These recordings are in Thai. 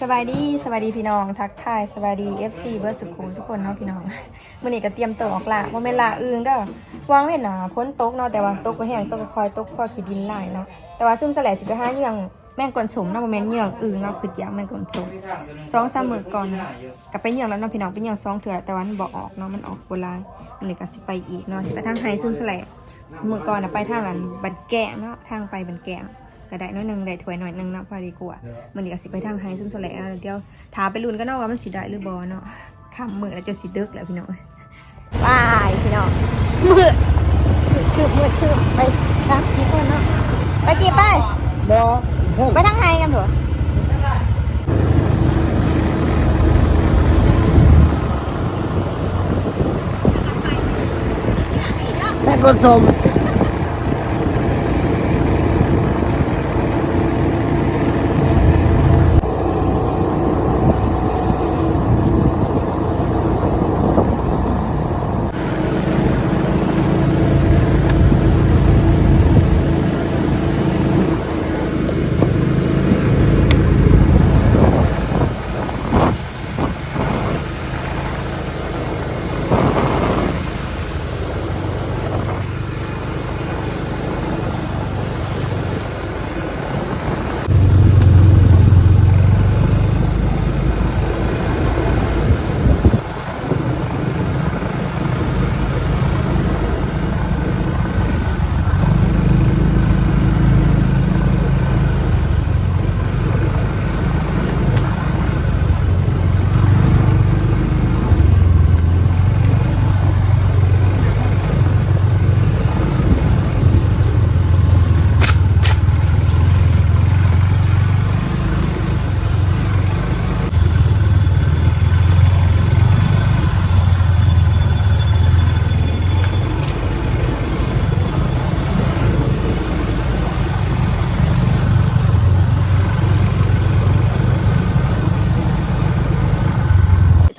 สบายดีสบายดีพี่น้อง ทักทายสบายดี FC เบิร์สุขุมทุกคนเนาะพี่น้องมื่อนี้ก็เตรียมตัวออกละว่าไม่นลาอึงเด้อวางไว้นหนาพ้นตกเนาะแต่ว่าตกก็แห้งตกก็คอยตกพอขีดินไหลเนาะแต่ว่าซุ่มแสลสิไปหาเยื่องแม่งกลสมเนาะแม่นเยื่องอึงเนาะคืออยางแม่งกลสมสองสามมือก่อนก็ไปเยื่องแล้วเนาะพี่น้องไปเยื่องสองเถื่อแต่ว่ามันบ่ออกเนาะมันออกโบราณอันนี้ก็สิไปอีกเนาะสิไปทางไฮซุ่มแสลมือก่อนนะไปทางอันบันแกะเนาะทางไปบันแกะ ก็ได้น้อยหนึงได้ถ้วยหน่อยหนึงเนาะพอดีกว่ามันนี่ก็สิไปทางไฮซุ่มแสลงเดี๋ยวถามไปลุ้นกันเนาะว่ามันสิได้หรือบอเนาะคำมือแล้วจะสิดึกแล้วพี่น้องบายพี่น้องมือคือมือคือไปสามสี่คนเนาะไปกี่ไปบอเพิ่มไปทางไฮกันเถอะแม่กดสม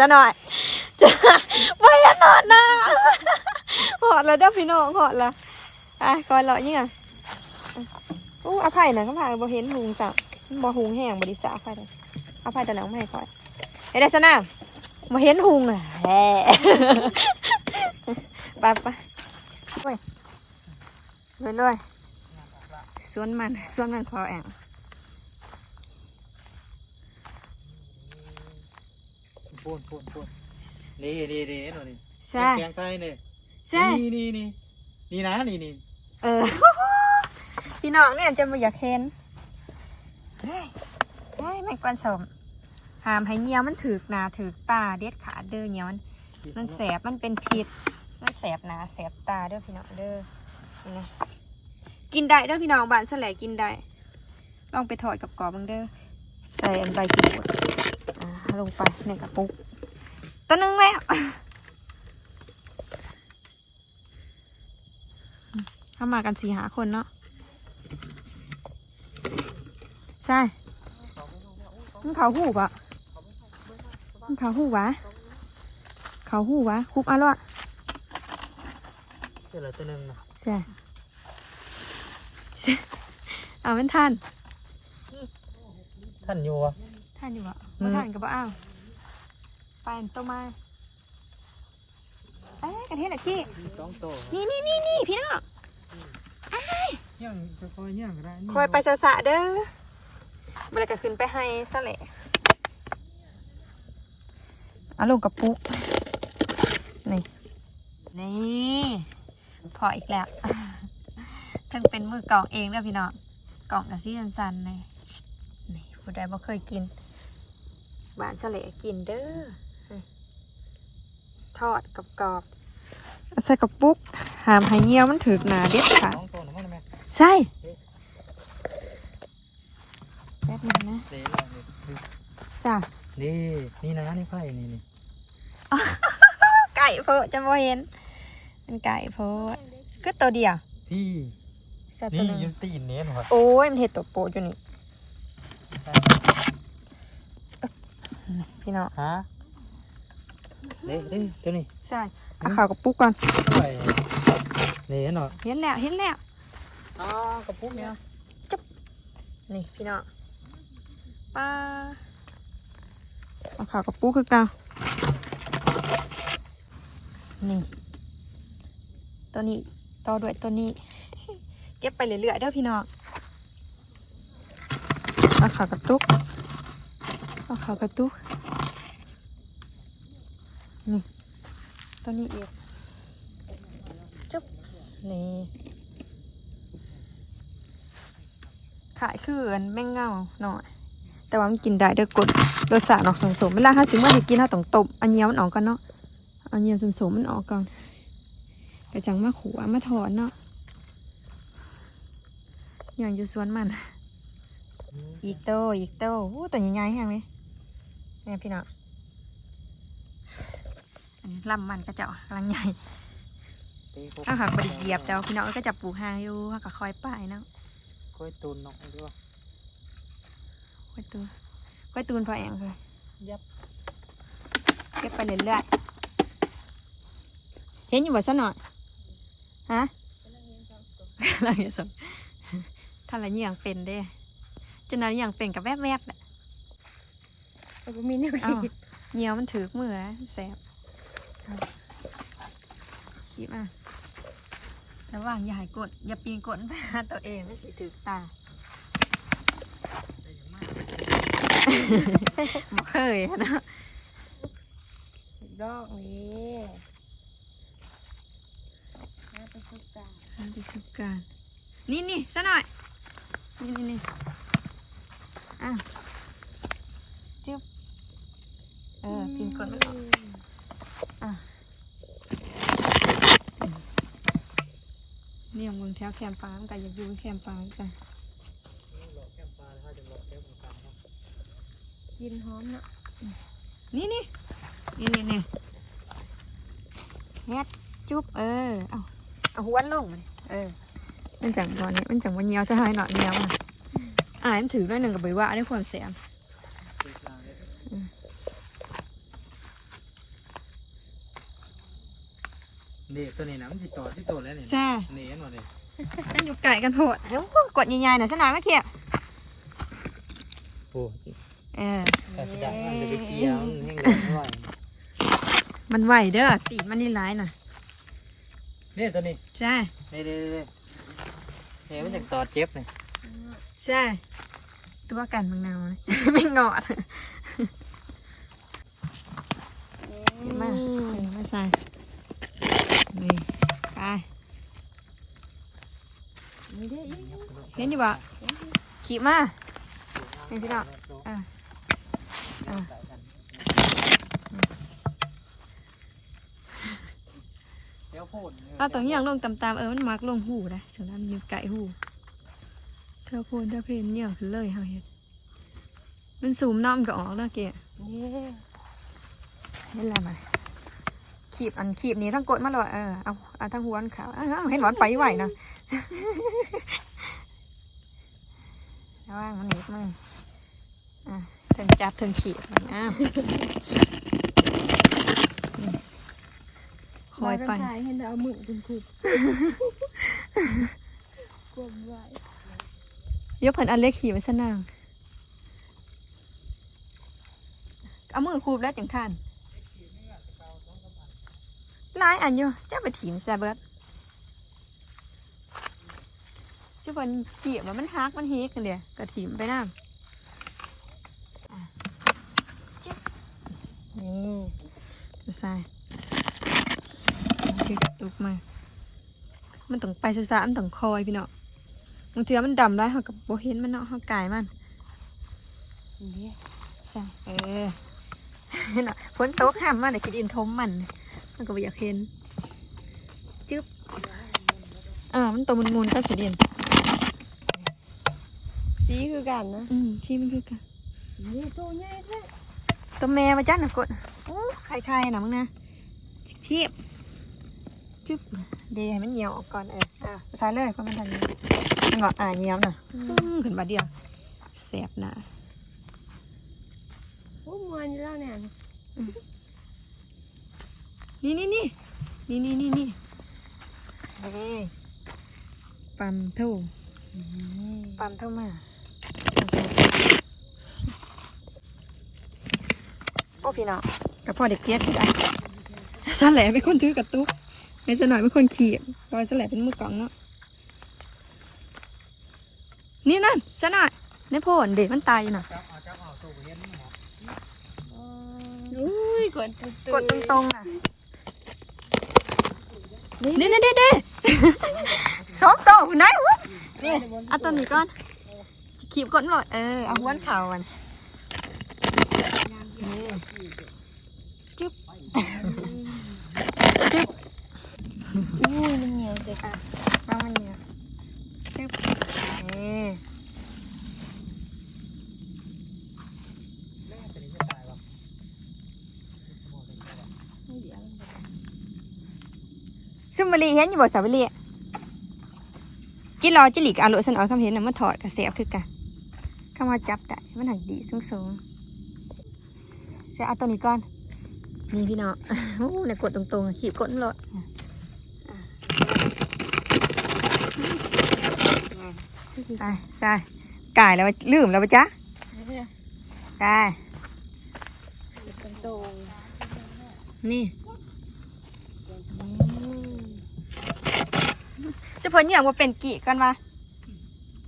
จะหน่อยจะไปอนอนนะหอดแล้วเด้อพี่น้องหอดละอะกอนเลาะยิ่งอะอู้อภัยนะเขาพายบ่เห็นหุงสักบ่หุงแห้งบ่ดิสาอภัยเลยอภัยแต่หนังไม่ให้คอยเฮ้ยได้สนะบ่เห็นหุงอะแฮ่ไปไปเว้ยเลยเลยสวนมันสวนมันพอแอง พูนพูนพูนนี่นี่นี่หน่อยนี่ใช่แกงไส้นี่ใช่นี่นี่นี่นี่นะนี่นี่เออพี่น้องเนี่ยจะมาอยากเห็นเฮ้ยเฮ้ยแม่งกวนสมหามให้เงียวมันถือกหนาถือกตาเด็ดขาดเด้อเงียวมันมันแสบมันเป็นพิษมันแสบหนาแสบตาเด้อพี่น้องเด้อนี่นะกินได้เด้อพี่น้องบ้านสลายกินได้ลองไปถอดกับกรอบมึงเด้อใส่อันใบกรูดอ่า ลงไปในกระปุกตัวหนึงแล้วเข้ามากันสี่หาคนเนาะใช่มึงเขาหูปะมึงเขาหูวะเขาหูวะคุบเอะละเจอแล้วตัวหนึงนะใช่ใช่เอาเป็นท่านท่านอยู่วะท่านอยู่อะ อืมามท่านกับบ่อ้าวไปอันโตมาเอ้ยกระเทียมอะกี้มีสองโตวนี่นี่นี่นี่พี่น้องย่างจะคอยย่างก็ได้นี่คอยไปสะสะเด้อเวลาก็ขึ้นไปให้ซะแหละเอาลงกับปุ๊กนี่นี่พออีกแล้วทั้งเป็นมือกล่องเองเด้อพี่น้องกล่องกับซี่สันๆเลยนี่ผู้ใดบ่เคยกิน บ้านสะเลกินเด้อนี่ทอดกับกรอบๆใส่กับปุ๊กหามให้เงี้ยวมันถือกหนาเด็ดขาดสองโตวนะมั้งนะแม่ใช่แป๊บหนึงนะนี่แล้วนี่จ้ะนี่นี่นะนี่ไผ่นี่นี่ไก่โพดจะบ่เห็นเป็นไก่โพดก็ตัวเดียวพี่ใช่ตันี่วหนึงอยืนตีนเนี้ยหนูครับโอ้ยมันเห็ดตัวโปดอยู่นี่ พี่น้องฮะเด้เด้ตัวนี้ใช่เอาข่าวกับปุ๊กก่อนไผ่นี่หน่อยเห็นแล้วเห็นแล้วอ๋อกับปุ๊กเนี่ยนี่พี่น้องปลาเอาขาวกับปูคือเก่านี่ตัวนี้ต่อด้วยตัวนี้ เก็บไปเรื่อยๆเด้อพี่น้องเอาขาวกระตุก เอาขาวกระตุกนี่ตัวนี้อีกจุ๊บนี่ขายคืออันแม่งเงาหน่อย แต่ว่ามันกินได้เด้อกดรสชาติออกสมสมเวลาห้าสิบเมื่อที่กินเราต้องตบอันเนี้ยมันออกก่อนเนาะอันเนี้ยสมสมมันออกก่อนกระจังมาขัวมาถอนเนาะอย่างอยู่สวนมัน อีกโตอีกโตโอ้ตัวใหญ่ๆแห้งเลย นี่ยพี่น้องอันนี้ลำมันก็เจาะกำลังใหญ่ตีพวกถ้าหากบไดิเหยียบเจ้าพี่น้องก็จะปลูกหางอยู่เขาก็คอยป้ายเนาะค่อยตูนน้องด้วยคอยตูนคอยตูนพอแองเลยยับเก็บไปเรื่อยๆเห็นอยู่บ่ซะหน่อยฮะกำลังจะสมถ้าละอย่างเป็นเด้จนนั้นอย่างเป็นกับแวบๆแหละ แต่ก็มีแนวอ้าวคิดเหนียวมันถือมือนะแสบขีบอะระหว่างอย่าให้กด อย่าปีนกดไปหาตัวเองไม่สิถือตาบ่เคยอะเนาะดอกนี้น่าประสบการณ์ทำประสบการณ์นี่นี่ซะหน่อย นี่นี่นี่อะจึ๊บ เออปีนกดไม่ออกอะนี่ยังมึงแถวแคมป์ฟางกันอยากอยู่แคมป์ฟางกันหลอกแก้มปลาถ้าจะหลอกแก้มปลาเนาะกินหอมเนาะนี่นี่นี่นี่นี่เฮ็ดจุ๊บเออเอาเอาหัวลงมาดิเออมันจังตอนนี้มันจังวันเนียวจะให้หน่อยเนียวอะอ่ามันถือด้วยหนึ่งกับบริวารด้วยความแสบ ตีปลาเลย นี่ตัวนี้นะมันติดต่อที่ตัวแล้วนี่แซ่นี่เห็นบ่นี่มันอยู่ไก่กันโหดเอ้ากดใหญ่ๆหน่อยสนามมาเขียโอ้เออแต่สุดท้ายมันจะไปเคี้ยวมันแห้งเลยด้วยมันไหวเด้อตีนมันนี่ร้ายหน่อยนี่ตัวนี้ใช่นี่นี่นี่เฮ้ยมันจะต่อเจ็บนี่ใช่ตัวกันมึงเนาเนี่ยไม่งอดเห็นไหมาเห็นไหมาใส่นี่ไป ไม่ได้อีก เห็นอยู่บ่ขี่มานี่พี่น้องอะอะเดี๋ยวพูดเอาตัวอย่างลงตามๆเออมันมักลงหูนะส่วนนั้นมันอยู่ไก่หูเธอโพนเธอเพนเนี่ยขึ้นเลยเฮาเฮ็ดมันสูมน้ำก็ออกแล้วเกะนี่เห็นแล้วมันขีบอันขีบนี้ทั้งกดมาเลยเออเอาเอาทั้งหัวอันขาวอ้าวเห็นหวานไปไหวนะ ระว่างมันหนีบมืออะถึงจับถึงขีบอ้าวนี่คอยไปมาถ่ายให้เราเอามือคุณคุบกลมไว้ยกเพิ่นอันเล็กขี่ไว้ซะนางเอามือคูบแล้วจังท่านหลายอันอยู่จะไปถีมแซเบิร์ ดจะเพิ่นเกี่ยมันมันฮักมันเฮกกันเลยก็ถีมไปน้ำอะจิ๊บนี่จะใส่จึกตุกมา มันต้องไปซะๆมันต้องคอยพี่เนาะบางเทีมันดำได้เขากับโบเห็นมันเนาะเขากายมันนี่ใช่เออเนาะฝนตกห้ามมันเดี๋ยวคิดอินทมมัน มันก็บ่อยากเห็น จึ๊บเออมันตัวมุนๆก็คิดอิน สีคือกันนะอืมชี้มันคือกันนี่ตัวใหญ่แท้ตัวแม่มาจ้าหน่ะกดโอ้ไข่ไข่นะมึงนะเทียบจึ๊บเดี๋ยวให้มันเหนียวออกก่อนเอออะใส่เลยก็มันทันมันงออ่าเหนียวน่ะอืมขึ้นบาดเดียวแสบหนาโอ้มวนอยู่แล้วเนี่ยนี่นี่นี่นี่นี่นี่นี่เฮ้ยปั๊มเท่าปั๊มเท่ามา โอ้พี่น้องกับพ่อเด็กเกียรติได้สแหลเป็นคนถือกระตุกในสนอยเป็นคนขี่รอยสแหลเป็นมือกลองเนาะนี่นั่นสนอยในโพนเด็กมันตายอยู่น่ะจับเอาจับเอาตัวเห็นหมออุ้ยกดตุ๊กดตรงๆน่ะนี่นี่เด้เด้สองตัวไหนวะนี่เอาตัวนี้ก่อนขีบกดหน่อยเออเอาหัวนเข่ามันนี่จึ๊บจึ๊บ อุ้ ยมันเหนียวจังบางมันเนี่ยจึ๊บนี่แม่ตัวนี้จะตายหรอเดี๋ยวซุมบรีเห็นอยู่บ่สาวบรีจิรอจิหลีกอาลุสันออยคำเห็นน่ะมันถอดกระเสียบคือกันเข้ามาจับได้มันหักดีสูงสูงเสียเอาตัวนี้ก่อนนี่พี่น้องโอ้เนี่ยกดตรงๆขีบกดมันโลด ตายใช่กายแล้วลืมแล้วปะจ๊ะได้ตรงนี่จะพ้นอย่างว่าเป็นกี่กันวะ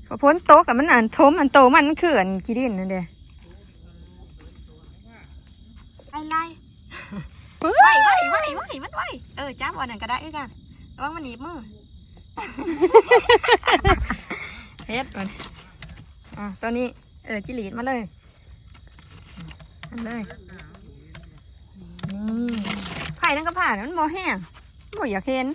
พอพ้นโต๊ะกับมันอ่านทมอันโตมันมันคืออันกีดินนั่นเด้ไล่ไล่ไว้ไว้ไว้ไว้มันไว้เออจ้าบอลนั่นก็ได้อีกอะระวังมันหนีบมือ เฮ็ดมันอะตัวนี้เออจิลีดมาเลยอันเลยนี่ไผ่นั่นก็ผ่านมันโมแห้งโมอยากเห็น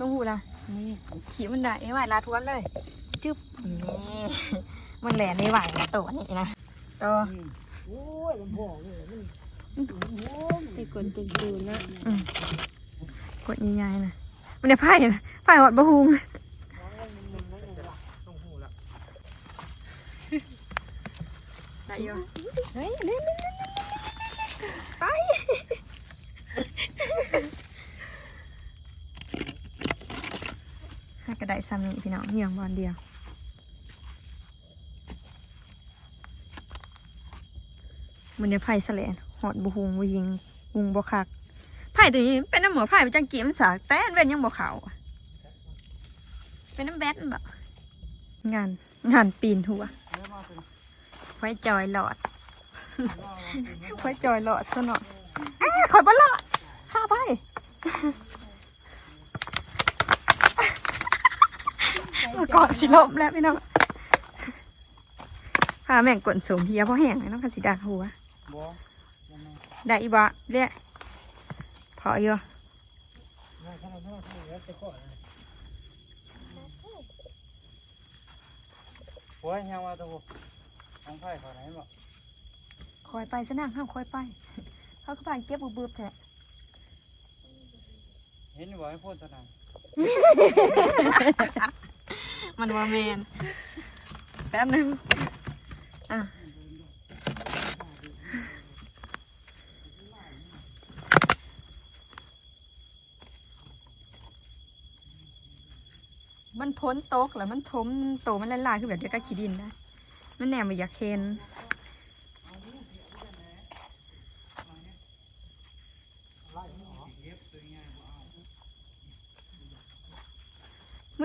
ลงหูละนี่ขี่มันได้ไม่ไหวลาทวนเลย จึ๊บนี่มันแหลนไม่ไหวนะตัวนี้นะ ตัวแต่กดตุ๊ดูนะกดใหญ่ๆนะมันได้ไพ่นะไพ่หอดบะฮุงได้อยู่เฮ้ยเล่นเล่นเล่นเล่นไปให้กระไดซ้ำนี่พี่น้องเหี่ยงบอลเดียว มันเนี่ยไผ่แสลนหอดบุหงบุยิงบุงบคักไผ่ตัวนี้เป็นน้ำหมอไผ่เป็นจังกีมันสากแต่นเว้นยังบ่เขาอะเป็นน้ำแบดแบบงานงานปีนหัวไว้จอยหลอดไว้จอยหลอดซะหน่อยอ้าคอยบอลลอดข้าไปเกาะสิลมแล้วพี่น้องพาแม่งกวนสมเฮียเพราะแห้งเลยน้องกสิดาหัว ได้อีบะเรียกพออยู่โอ้ยยังว่าตัวของไผ่ขอไหนบ่คอยไปซะนั่งห้ามคอยไปเขาก็ผ่านเก็บบืบๆแท้เห็นอยู่บ่ให้พูดตัวนั้นมันว่าแมนแป๊บหนึงอะมัน พ้นโต๊ะแล้วมันทมโตมันละลายคือแบบเดียวกับขี้ดินได้มันแหนมไปอยากเห็น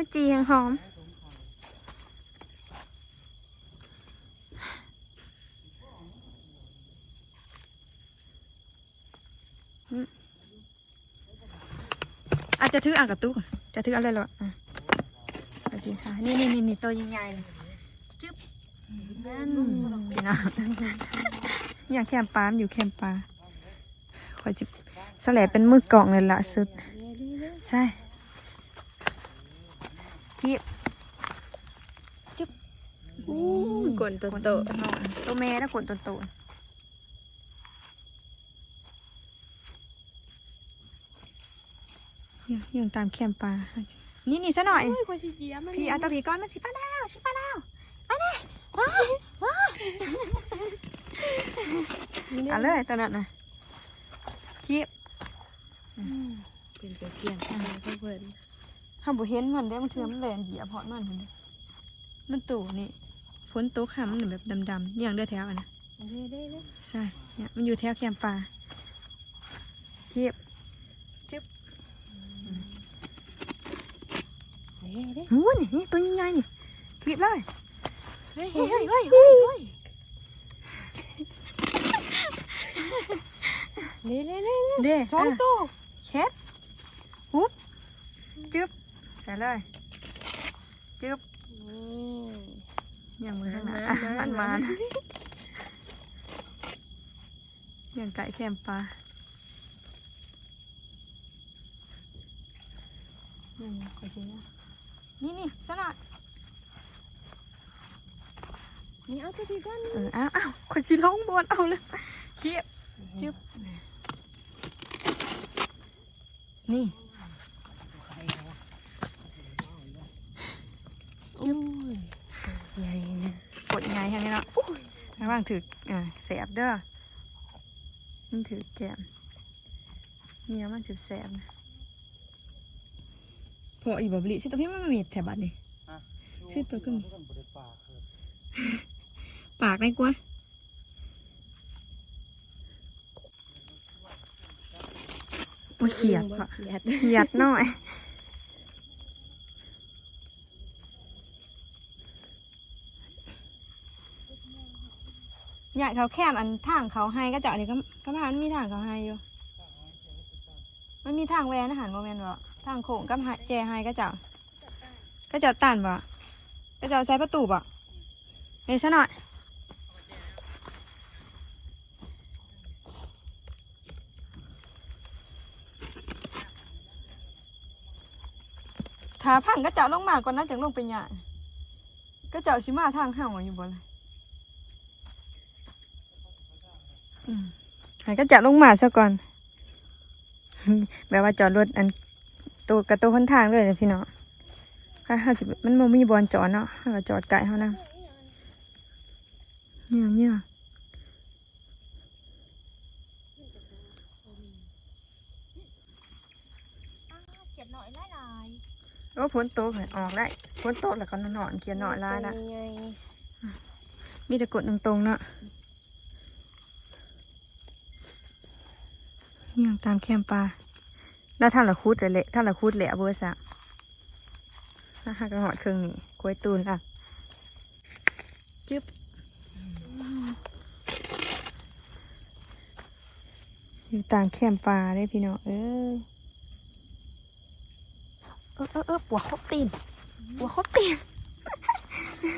มื่อจียังหอมอาจจะถืออ่างกับตู้ก่อนจะถืออะไรหรอ อะเอาสิค่ะนี่นี่นี่นี่ตัวใหญ่ๆเลยจึ๊บนั่นพี่น้องอย่างแคมปลามนอยู่แคมปลาคอยจิบสแลบเป็นมือกล่องเลยละสุด ใช่คีบจึ๊บอู้ยกดตุ๊กดโตตัวโตตัวแม่แล้วกดตัวโตยังยังตามแคมปลา นี่นี่ซะหน่อยอุ้ยคนสิเจียมันพี่เอาตัวผีก้อนมาสิป้าแล้วสิป้าแล้วมาเลยเอาเลยตัวนั้นนะคีบเป็นไปเกี่ยงทางเพื่อนห้ามบ่เห็นมันได้มันเทือมันแลนเหยียบเพาะมันเห็นเด้มันตู่นี่ฝนตกหามันแบบดำๆอย่างเด้อแถวอันนะเด้เด้เด้ใช่เนี่ยมันอยู่แถวแคมป์ปลาเทียบจึ๊บ เด้เด้ หูนี่นี่ตัวใหญ่ๆนี่คลิปเลยเฮ้ยเฮ้ยเฮ้ยเฮ้ยเฮ้ยเด้เด้เด้เด้สองอะตัวเช็ดปุ๊บจึ๊บใส่เลยจึ๊บอย่างมือข้างหน้าอะมันมานอย่างไก่แคมป์ปลาอย่างไก่เชีย นี่นี่สนะนี่เอาตัวที่กันเอออ้าวอ้าวคนชีร้องบอลเอาเลยเคียบจึ๊บนี่โอ้ยใหญ่นะกดยังไงให้เนาะระหว่างถืออ่าแสบเด้อมันถือแกมเนี่ยมันสิบแสบนะ พออีบบลิสิตัวพี่มันไม่มีแถบบัดนี่ชื่อตัวขึ้นต้องบริปากเลยปากได้กว่าโอ้ยเขียดบ่ปะเขียดเขียดหน่อยอยากเขาแคมอันทางเขาให้ก็เจาะนี่ก็ก็ผ่านมีทางเขาให้อยู่ มันมีทางแวนอาหารโมเมนต์บ่ ทางโค้งกับหาแจให้ก็เจาะก็เจาะตันบ่ก็เจาะใส่ประตูบ่เฮ้ยซะหน่อยถ้าพังก็เจาะลงมาก่อนนะจังลงไปหยาก็เจาะชิมาทางห้างอยู่บ่เลยอืมให้ก็จะลงมาซะก่อน แบบว่าจอดรถอัน ตัวกระตัวคนทางเลยนะพี่น้องค่ะห้าสิบมันบ่มีบอลจอดเนาะห้าก็จอดไกลเขานะเนี่ยเนี่ยโอ้ฝนตกเลยออกได้ฝนตกแล้วก็นอนๆเขียนหน่อยลายละใหญ่มีแต่กดตรงๆเนาะเนี่ยตามแคมปลา แล้วท่านละคุดเลยละท่านละคุดแหละเบอร์สะถ้าหากระหอดเครื่องนี้กล้วยตูนอะจึ๊บอยู่ต่ามแคมปลาได้พี่น้องเอ้ยเออเออเออปวดคบตีนปวดคบตีน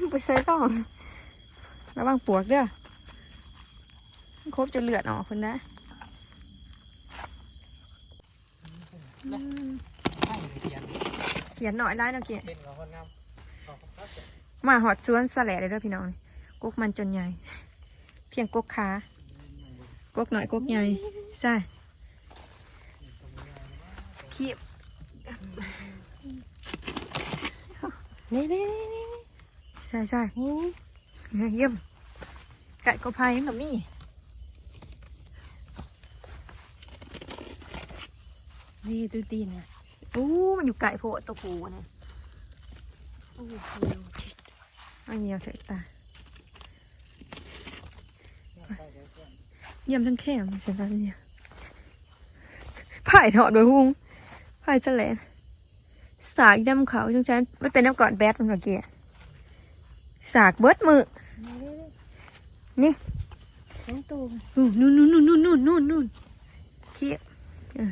ไปใส่ต้องระวังปวกเด้อครบจะเลือดออกคนนะ ให้ เลยเขียนเขียนหน่อยไล่เนาะเกียเป็นกับคนงามขอบคุณครับมาหอดสวนสะแหลเลยเด้อพี่น้องกกมันจนใหญ่ เพียงกกขากกหน่อยกกใหญ่ใช่เขียบเด้เด้ใช่ใช่เด้เยี่ยมไก่กบพายกับมี่ นี่ตัวตีนอะอู้มันอยู่ไก่โพดตัวผูนะโอ้โหเอาเงียวเสร็จตาเยี่ยมทั้งแคมใช่ไหมเนี่ยไผ่เหาะโดยหุ้งไผ่แสลนสากดำเขาวจังฉันไม่เป็นน้ำก่อนแบดมันเมื่อกี้สากเบิดมือ นี่สองตัวนู่นนู่นนู่นนู่นนู่นนู่นนู่นเขี้ยเออ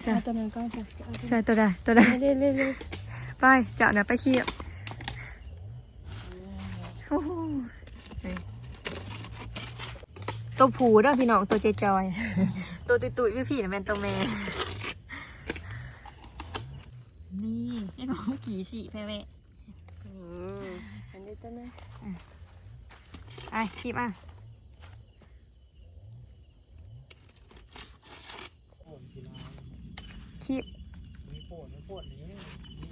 ใส่เอาตัวนั้นก่อนจ้ะเอาตัวใส่ตัวใดตัวใดเด้เด้เด้ไปเจ้าน่ะไปเขี้ยโอ้โหนี่ตัวผูเด้อพี่น้องตัวเจจอย ตัวตุยตุยพี่พี่น่ะเป็นตัวแม่นี่ไอ้ของกี่สีแพ้แม่อืมอันนี้ตัวนั้นไอ้คีบอะ โอนกีฬา คีบมีโปนมีโปนนี้นี่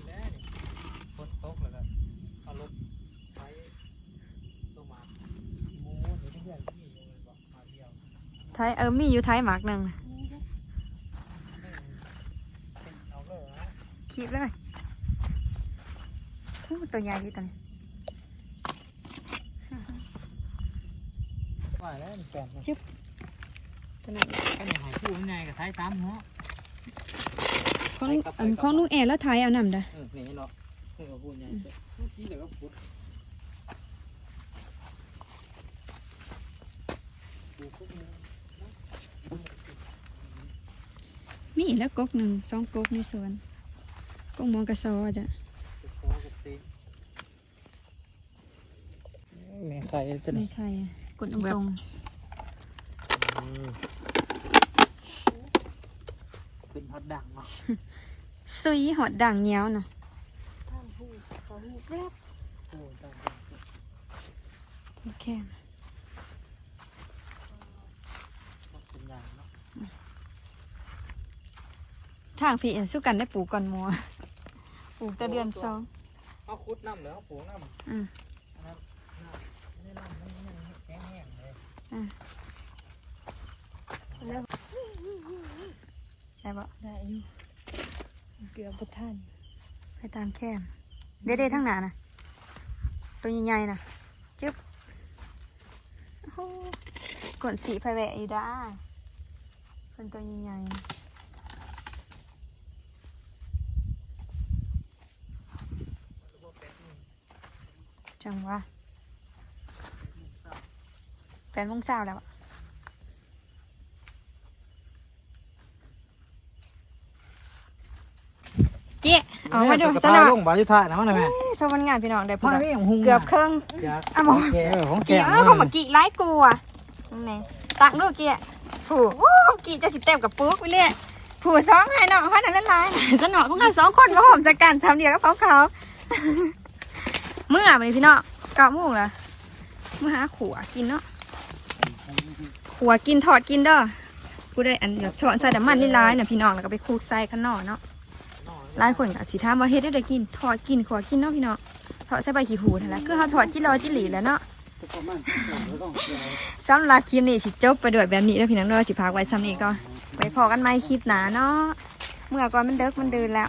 แหละนี่คนตกเลยครับเอารถไปตัวมาโม้หรือเพื่อนที่อยู่เลยบอกมาเดียวไทยเออมีอยู่ไทยหมากหนึ่งเขีบเลยโอ้ตัวใหญ่ดีตัวนี้ว่าแล้วมันแปดนะ ตัวนั้นแค่ไหนหายคู่ยั ของอันของลุงแอร์แล้วไทยเอานำเด้อเออนี่เนาะเออพูดใหญ่เมื่อกี้เดี๋ยวก็พุดปูพวกนี้มีแล้วกกหนึ่งสองกกในสวนกกหมองกระซอจ้ะจะคอกับตีแม่ใส่จะไหนไม่ใช่อะกดตรงเป็นฮอตดังเนาะๆ ซุยหอดด่างเหนียวน่ะโอ้ดังโอเคเป็นอย่างเนาะทางพี่เอ็นสู้กันได้ปลูกก่อนหมัวปลูกแต่เดือนสองเอาคุดน้ำแล้วปูน้ำอืมนะครับน้ำนี่น้ำมันยังแห้งๆเลยได้ปะได้อยู่ เกือบบ่ทันไปตามแคมเด็ดๆทั้งหนานะตัวใหญ่ๆนะจึ๊บโอ้โหกดสีไฟแวะอยู่ได้เป็นตัวใหญ่ๆจังวะแปดโมงเช้าแล้วอะ เกี้ยเอามาดูซะหน่อยลงบาลิท่านะมันนะแม่สวรรค์งานพี่น้องได้พูดมาละไม่ของหุงเกือบครึ่งอะหมอเออของแกเกี่ยเออเขามากี่ไล่กูอะนี่ตักดูเกี่ยผู้โอ้กี่จะสิเต็มกับปุ๊กไปเลยผู้สองให้น้องเขานั่นละลายสนอของกันสองคนมาผมจัดการสามเดียวกับเขาเขาเมื่อมาเลยพี่น้องเก้าโมงละเมื่อหาขัวกินเนาะขัวกินถอดกินเด้อผู้ได้อันเดี๋ยวถอดใส่น้ำมันนี่ร้ายๆน่ะพี่น้องแล้วก็ไปคลุกใส่ข้างนอกเนาะ หลายคนก็สิถามว่าเฮ็ดได้ได้กินถอดกินขัวกินเนาะพี่น้องถอดใส่ใบขี้หูนั่นแหละคือเขาถอดจิรอจิหลีแหล้วเนาะสำหรับคลิปนี้สิจบไปด้วยแบบนี้แล้วพี่น้องเด้อสิพากไว้ซ้ำนี้ก็ไว้พอกันใหม่คลิปหนาเนาะเมื่อก่อนมันเดิกมันเดินแล้ว